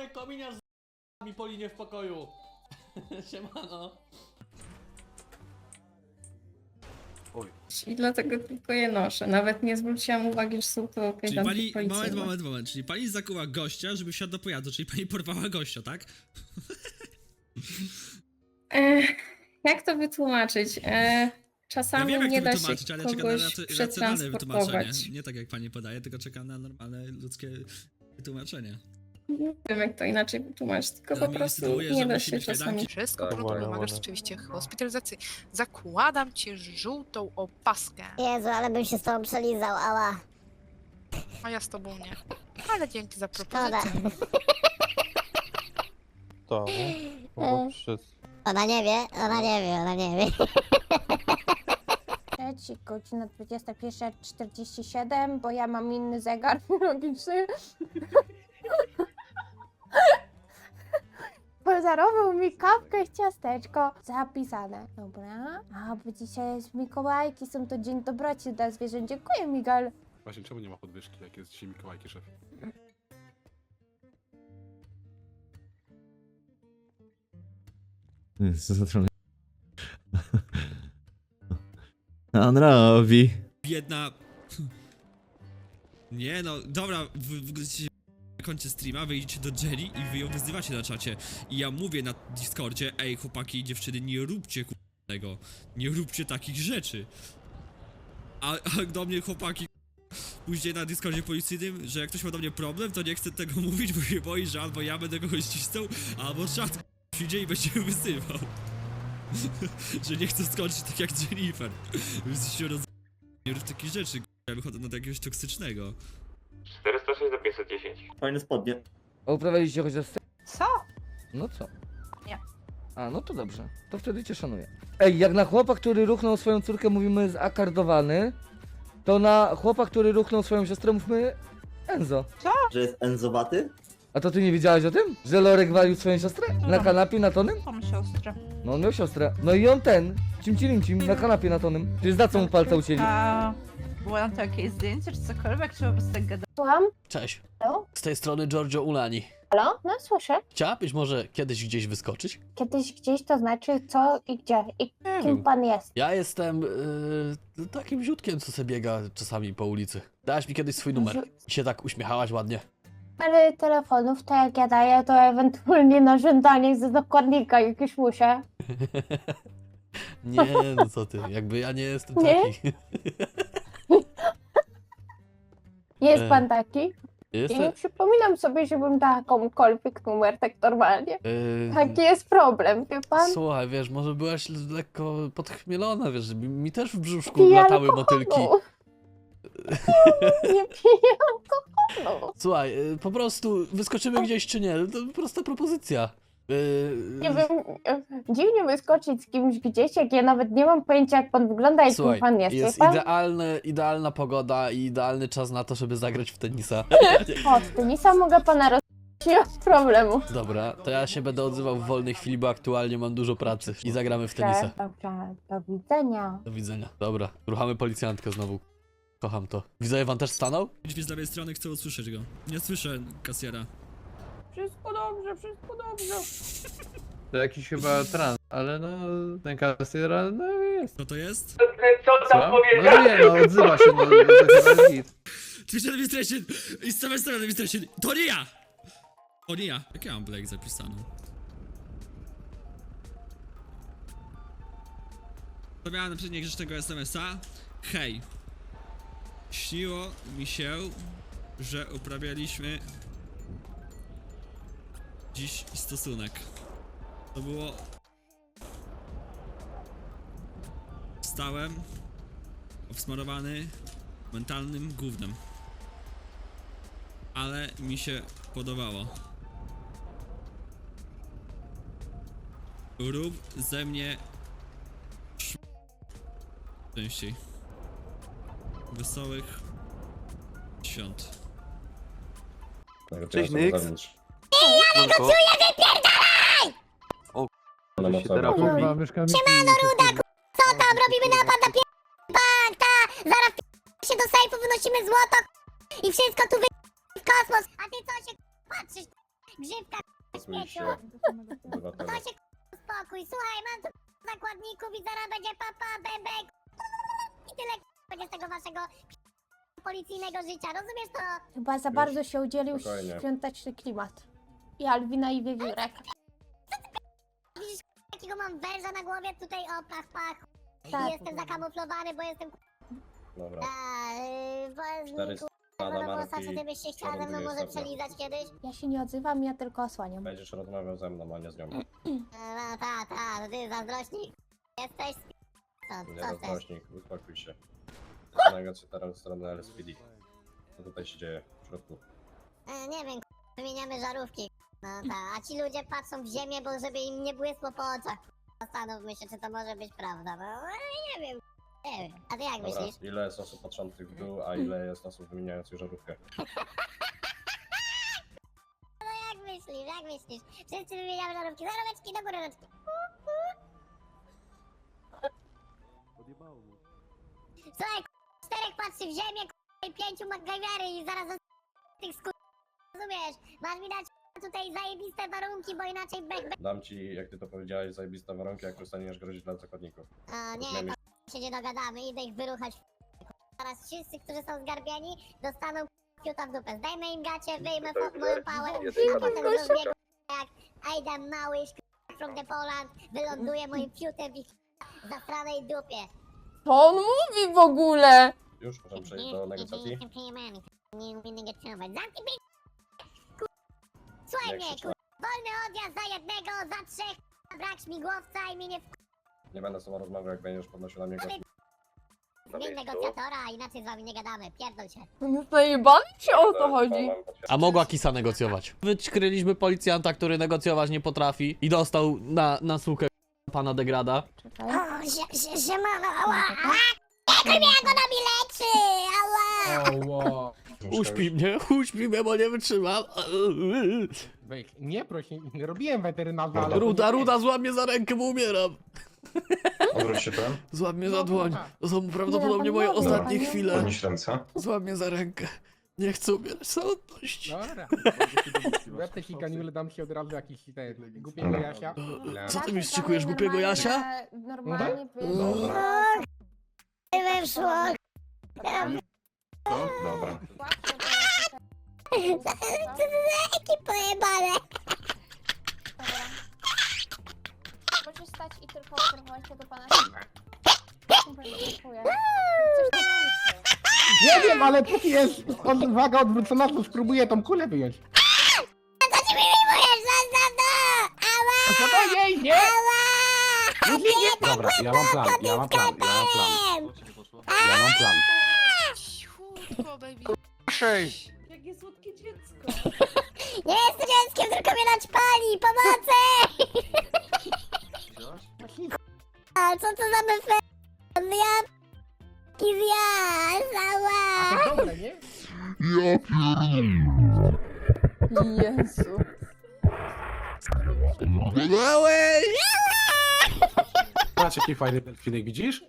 Marek Kominiarz z mi po linie w pokoju. Siemano. I dlatego tylko je noszę. Nawet nie zwróciłam uwagi, że są to Czyli kajdanki pani, policyjne. moment, moment, moment, czyli pani zakuła gościa, żeby wsiadł do pojazdu, czyli pani porwała gościa, tak? Ech, jak to wytłumaczyć? E, Ja czasami wiem jak nie to da się wytłumaczyć, ale czekam na kogoś rac- racjonalne wytłumaczenie. przetransportować. Nie tak jak pani podaje, tylko czekam na normalne ludzkie wytłumaczenie. Nie wiem, jak to inaczej wytłumaczyć, tylko Ale po prostu nie da musi się czasami. Wszystko Tak, porządkowo, wolno, wymagasz rzeczywiście hospitalizacji. Zakładam ci żółtą opaskę, Jezu, ale bym się z tobą przelizał, ała. a ja z tobą nie. Ale dzięki za Szkoda. propozycję. To, no, przez... Ona nie wie, ona nie wie, ona nie wie. Trzeci, godzina 21.47, bo ja mam inny zegar biologiczny. Podarował mi kawkę i ciasteczko. Zapisane. Dobra. A, bo dzisiaj jest Mikołajki, są to dzień dobroci dla zwierząt. Dziękuję, Miguel. Właśnie czemu nie ma podwyżki, jak jest dzisiaj Mikołajki szef? Co za troll. On robi. Biedna... Nie no, dobra, wy, wy, końcu streama wyjdziecie do Jerry i wy ją wyzywacie na czacie. I ja mówię na Discordzie, ej chłopaki i dziewczyny, nie róbcie ku- tego. Nie róbcie takich rzeczy. A, a do mnie chłopaki później na Discordzie policyjnym, że jak ktoś ma do mnie problem, to nie chcę tego mówić, bo się boi, że albo ja będę kogoś cisnął, albo czat przyjdzie i będzie mnie wyzywał. że nie chcę skończyć tak jak Jennifer. Więc się roz... Nie rób takich rzeczy, ja wychodzę na jakiegoś toksycznego. 406 do 510. Fajne spodnie. A uprawialiście chociaż se... Co? No co? Nie. A, no to dobrze. To wtedy cię szanuję. Ej, jak na chłopa, który ruchnął swoją córkę mówimy zakardowany, to na chłopa, który ruchnął swoją siostrę mówimy Enzo. Że jest enzowaty? A to ty nie wiedziałaś o tym? Że Lorek walił swoją siostrę? Na kanapie na tonym? Mam siostrę. No on miał siostrę. No i on ten, cimcilimcim, na kanapie na tonym. Czyli za co mu palca ucięli? A było tam to jakieś zdjęcie czy cokolwiek, czy po prostu tak gada? Słucham? Cześć. Halo? Z tej strony Giorgio Ulani. Halo? No, słyszę. Chciałabyś może kiedyś gdzieś wyskoczyć? Kiedyś gdzieś to znaczy co i gdzie i Nie kim wiem. pan jest. Ja jestem yy, takim ziutkiem, co sobie biega czasami po ulicy. Dałaś mi kiedyś swój numer i się tak uśmiechałaś ładnie. Ale telefonów, to jak ja daję, to ewentualnie na żądanie ze zakładnika, jak już muszę. Nie, no co ty, jakby ja nie jestem Nie? taki. Jest E, pan taki? I nie Jestem... przypominam sobie, żebym dała komukolwiek numer tak normalnie. Yy, Taki jest problem, wie pan? Słuchaj, wiesz, może byłaś lekko podchmielona, wiesz, mi, mi też w brzuszku Piję latały alkoholu. motylki. Nie piję alkoholu. Słuchaj, y, po prostu wyskoczymy gdzieś czy nie, to prosta propozycja. Y, Nie wiem, dziwnie wyskoczyć z kimś gdzieś, jak ja nawet nie mam pojęcia, jak pan wygląda, jak Słuchaj, pan jest, jest wie pan? idealny, idealna pogoda i idealny czas na to, żeby zagrać w tenisa. Od tenisa mogę pana roz... Nie ma problemu. Dobra, to ja się będę odzywał w wolnej chwili, bo aktualnie mam dużo pracy i zagramy w tenisa. Dobrze, do widzenia. Do widzenia. Dobra, ruchamy policjantkę znowu. Kocham to. Widzowie, wam też stanął? Drzwi z lewej strony, chcę usłyszeć go. Nie słyszę kasjera. Wszystko dobrze, wszystko dobrze. To jakiś chyba trans, ale no, ten kasjer, no jest. Co to jest? Co? No nie, no odzywa się, no to chyba jest git. Twitter Administration! I z strony Administration! To nie ja! To nie ja. Jak ja mam Blake zapisaną? Stawiałem na przykład niegrzecznego SMS-a. Hej. Śniło mi się, że uprawialiśmy dziś stosunek. To było... Wstałem obsmarowany mentalnym gównem. Ale mi się podobało. Rób ze mnie częściej. Wesołych świąt. Cześć, Nyx. Kurwa, mieszkamy Siemano, ruda, ku- co tam? Robimy napad na pie... bank, ta! Zaraz p- się do sejfu wynosimy złoto ku- i wszystko tu wy... w kosmos. A ty co się ku- patrzysz? grzywka śmieciu. To się spokój. Słuchaj, mam tu zakładników i zaraz będzie papa, bebek. I tyle będzie z tego waszego policyjnego życia, rozumiesz to? Chyba za bardzo się udzielił spokojnie. świąteczny klimat. I Alwina i Wiewiórek. Widzisz, jakiego mam węża na głowie tutaj, o pach, pach. Tak. I jestem zakamuflowany, bo jestem... Dobra. A, yy, bo Cztery marki, czy ty byś się chciała ze mną może przelizać kiedyś? Ja się nie odzywam, ja tylko osłaniam. Będziesz rozmawiał ze mną, a nie z nią. No, ta, ta, ty zazdrośnik. Jesteś sp... Co, Nie co chcesz? rozgłośnik, uspokój się. Negocjatorem strony LSPD. Co tutaj się dzieje w środku? E, nie wiem, k- wymieniamy żarówki. No ta, a ci ludzie patrzą w ziemię, bo żeby im nie błysło po oczach. Zastanówmy się, czy to może być prawda. No ale nie wiem. Nie wiem. A ty jak Dobra, myślisz? ile jest osób patrzących w dół, a ile jest osób wymieniających żarówkę? Jak myślisz? Jak myślisz? Wszyscy wymieniamy żarówki. Żaróweczki do góry rączki. Słuchaj, k- czterech patrzy w ziemię k- i pięciu MacGyvery i zaraz z tych skur... Rozumiesz? Masz mi dać tutaj zajebiste warunki, bo inaczej bek, bek. Dam ci, jak ty to powiedziałeś, zajebiste warunki, jak przestaniesz grozić dla zakładników. A nie, Zmiany. k- się nie dogadamy, idę ich wyruchać. Teraz wszyscy, którzy są zgarbieni, dostaną fiuta w dupę. Zdajmy im gacie, wyjmę fo- moją pałę, a potem rozbiegł jak Aidan Małysz k- from the Poland, wyląduje moim fiutem w ich zastranej dupie. Co on mówi w ogóle? Już, możemy przejść do negocjacji? Nie umiem negocjować. Zamknij Słuchaj Nie mnie, krzycz ku... Wolny odjazd za jednego, za trzech, brak śmigłowca i mnie nie w... Nie będę z tobą rozmawiał, jak będziesz podnosił na mnie głos. Zmień negocjatora, inaczej z wami nie gadamy, pierdol się. On jest najebany, czy o to chodzi? A mogła Kisa negocjować. Wykryliśmy policjanta, który negocjować nie potrafi i dostał na, na sukę pana Degrada. Czekaj. O, się, się, siemano, ała, ała! Jak mnie, jak ona mi leczy, ała! Uśpi mnie, uśpi mnie, bo nie wytrzymam. Weź, nie proś, nie, nie robiłem weterynarza, ale... Ruda, Ruda, złap mnie za rękę, bo umieram. Odwróć się pan. Złap mnie za No, dłoń. tak. To są prawdopodobnie moje Dobra. ostatnie Dobra. chwile. Podnieś ręce. Złap mnie za rękę. Nie chcę umierać samotności. Dobra. Wepnę ci ganiule, dam ci od razu jakiś ten głupiego Jasia. Co ty mi szykujesz, głupiego Jasia? Normalnie Dobra. Nie wyszło. Dobra. Jakie pojebane. Proszę stać i tylko obserwować tego pana. Dziękuję. Coś tam liczy. Nie wiem, ale póki jest od- waga odwrócona, to spróbuję tą kulę wyjąć. Co ci mi wyjmujesz? Zostaw to! Ała! A co to jej, nie? Ała! Dobra, ja mam plan, ja mam plan, ja mam plan. Ja mam plan. Cichutko, baby. Nie jestem dzieckiem, tylko mnie naćpali! Pomocy! A co to za myfle? Ja... Kizja! Ała! To dobre, nie? Jezu. Patrz jaki fajny delfinek, widzisz?